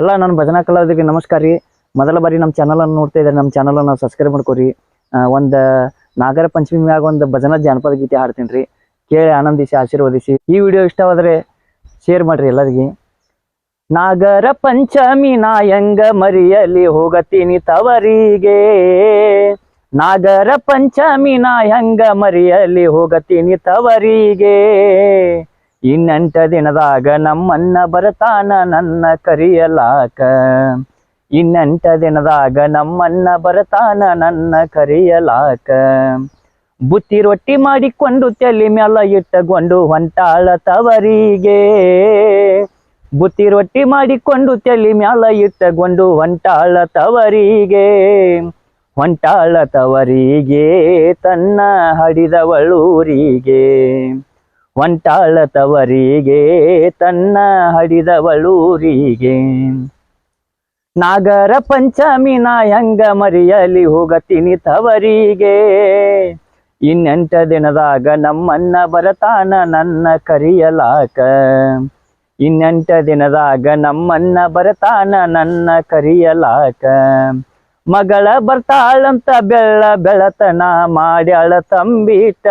ಎಲ್ಲ ನಾನು ಭಜನಾ ಕಲಾವಿದರಿಗೆ ನಮಸ್ಕಾರ ರೀ. ಮೊದಲ ಬಾರಿ ನಮ್ಮ ಚಾನಲನ್ನು ನೋಡ್ತಾ ಇದ್ದಾರೆ ನಮ್ಮ ಚಾನಲನ್ನು ಸಬ್ಸ್ಕ್ರೈಬ್ ಮಾಡ್ಕೊರಿ. ಒಂದು, ನಾಗರ ಪಂಚಮಿ ಮ್ಯಾಗ ಒಂದು ಭಜನಾ ಜಾನಪದ ಗೀತೆ ಹಾಡ್ತೀನಿ ರೀ. ಕೇಳಿ ಆನಂದಿಸಿ, ಆಶೀರ್ವದಿಸಿ. ಈ ವಿಡಿಯೋ ಇಷ್ಟವಾದರೆ ಶೇರ್ ಮಾಡ್ರಿ ಎಲ್ಲರಿಗೆ. ನಾಗರ ಪಂಚಮಿ ನಾಯಂಗ ಮರಿಯಲಿ ಹೋಗತೀನಿ ತವರಿಗೆ. ನಾಗರ ಪಂಚಮಿ ನಾಯಂಗ ಮರಿಯಲಿ ಹೋಗತೀನಿ ತವರಿಗೆ. ಇನ್ನೆಂಟ ದಿನದಾಗ ನಮ್ಮನ್ನ ಬರತಾನ ನನ್ನ ಕರಿಯಲಾಕ. ಇನ್ನೆಂಟ ದಿನದಾಗ ನಮ್ಮನ್ನ ಬರತಾನ ನನ್ನ ಕರಿಯಲಾಕ. ಬುತ್ತಿ ರೊಟ್ಟಿ ಮಾಡಿಕೊಂಡು ತಲೆ ಮ್ಯಾಲ ಇಟ್ಟಗೊಂಡು ಹೊಂಟಾಳ ತವರಿಗೆ. ಬುತ್ತಿ ರೊಟ್ಟಿ ಮಾಡಿಕೊಂಡು ತಲೆ ಮ್ಯಾಲ ಇಟ್ಟಗೊಂಡು ಹೊಂಟಾಳ ತವರಿಗೆ. ಹೊಂಟಾಳ ತವರಿಗೆ ತನ್ನ ಹಡಿದವಳೂರಿಗೆ. ಹೊಂಟಾಳ ತವರಿಗೆ ತನ್ನ ಹಡಿದವಳೂರಿಗೆ ನಾಗರ ಪಂಚಮಿ ನಾಯಂಗ ಮರಿಯಲಿ ಹೋಗತೀನಿ ತವರಿಗೆ. ಇನ್ನೆಂಟ ದಿನದಾಗ ನಮ್ಮನ್ನ ಬರತಾನ ನನ್ನ ಕರಿಯಲಾಕ. ಇನ್ನೆಂಟ ದಿನದಾಗ ನಮ್ಮನ್ನ ಬರತಾನ ನನ್ನ ಕರಿಯಲಾಕ. ಮಗಳ ಬರ್ತಾಳಂತ ಬೆಳ್ಳ ಬೆಳತನ ಮಾಡ್ಯಾಳ ತಂಬಿಟ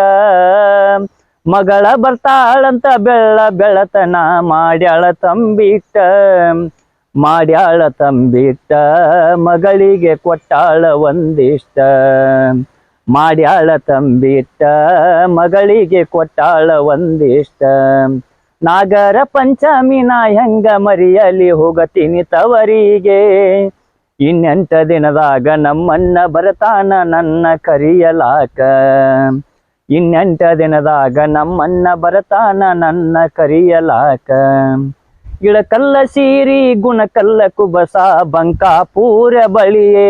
ಮಗಳ ಬರ್ತಾಳಂತ ಬೆಳ್ಳ ಬೆಳತನ ಮಾಡ್ಯಾಳ ತಂಬಿಟ್ಟ ಮಾಡ್ಯಾಳ ತಂಬಿಟ್ಟ, ಮಗಳಿಗೆ ಕೊಟ್ಟಾಳ ಒಂದಿಷ್ಟ, ಮಾಡ್ಯಾಳ ತಂಬಿಟ್ಟ, ಮಗಳಿಗೆ ಕೊಟ್ಟಾಳ ಒಂದಿಷ್ಟ. ನಾಗರ ಪಂಚಮಿ ನಾ ಹೆಂಗ ಮರಿಯಲಿ ಹೋಗತೀನಿ ತವರಿಗೆ, ಇನ್ನೆಂಟ ದಿನದಾಗ ನಮ್ಮನ್ನ ಬರತಾನ ನನ್ನ ಕರಿಯಲಾಕ. ಇನ್ನೆಂಟ ದಿನದಾಗ ನಮ್ಮನ್ನ ಬರತಾನ ನನ್ನ ಕರಿಯಲಾಕ. ಇಳಕಲ್ಲ ಸೀರಿ, ಗುಣಕಲ್ಲ ಕುಬಸ, ಬಂಕಾಪೂರ ಬಳಿಯೇ.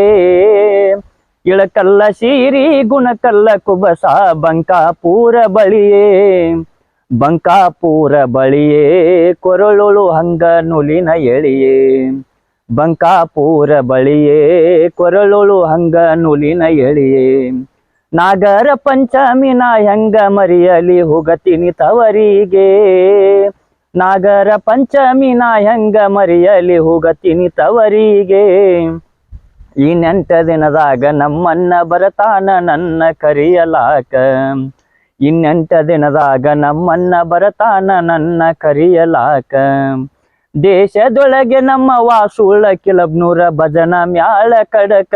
ಇಳಕಲ್ಲ ಸೀರಿ, ಗುಣಕಲ್ಲ ಕುಬಸ, ಬಂಕಾಪೂರ ಬಳಿಯೇ. ಬಂಕಾಪೂರ ಬಳಿಯೇ, ಕೊರಳುಳು ಹಂಗ ನುಲಿನ ಎಳಿಯೇ. ಬಂಕಾಪೂರ ಬಳಿಯೇ, ಕೊರಳುಳು ಹಂಗ ನುಲಿನ ಎಳಿಯೇ. ನಾಗರ ಪಂಚಮಿ ನಾ ಹೆಂಗ ಮರಿಯಲಿ ಹುಗತಿನಿ ತವರಿಗೆ. ನಾಗರ ಪಂಚಮಿ ನಾ ಹೆಂಗ ಮರಿಯಲಿ ಹುಗತಿನಿ ತವರಿಗೆ. ಈ ನೆಂಟ ದಿನದಾಗ ನಮ್ಮನ್ನ ಬರತಾನ ನನ್ನ ಕರಿಯಲಾಕ. ಇನ್ನೆಂಟ ದಿನದಾಗ ನಮ್ಮನ್ನ ಬರತಾನ ನನ್ನ ಕರಿಯಲಾಕ. ದೇಶದೊಳಗೆ ನಮ್ಮ ವಾಸುಳ ಕಿಲಬ್ನೂರ ಭಜನ ಮ್ಯಾಳ ಕಡಕ.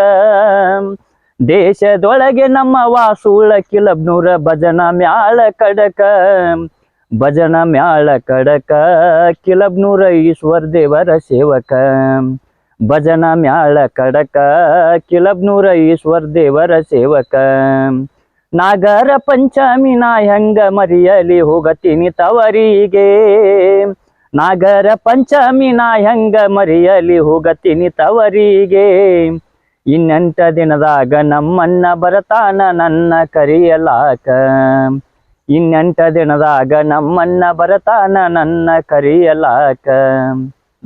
ದೇಶದೊಳಗೆ ನಮ್ಮ ವಾಸುಳ ಕಿಲಬ್ನೂರ ಭಜನ ಮ್ಯಾಳ ಕಡಕ. ಭಜನ ಮ್ಯಾಳ ಕಡಕ, ಕಿಲಬ್ನೂರ ಈಶ್ವರ ದೇವರ ಸೇವಕ. ಭಜನ ಮ್ಯಾಳ ಕಡಕ, ಕಿಲಬ್ನೂರ ಈಶ್ವರ ದೇವರ ಸೇವಕ. ನಾಗರ ಪಂಚಮಿ ನಾ ಹೆಂಗ ಮರಿಯಲಿ ಹೋಗತೀನಿ ತವರಿಗೆ. ನಾಗರ ಪಂಚಮಿ ನಾ ಹೆಂಗ ಮರಿಯಲಿ ಹೋಗತೀನಿ ತವರಿಗೆ. ಇನ್ನೆಂಟ ದಿನದಾಗ ನಮ್ಮನ್ನ ಬರತಾನ ನನ್ನ ಕರಿಯಲಾಕ? ಇನ್ನೆಂಟ ದಿನದಾಗ ನಮ್ಮನ್ನ ಬರತಾನ ನನ್ನ ಕರಿಯಲಾಕ?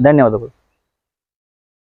ಧನ್ಯವಾದಗಳು.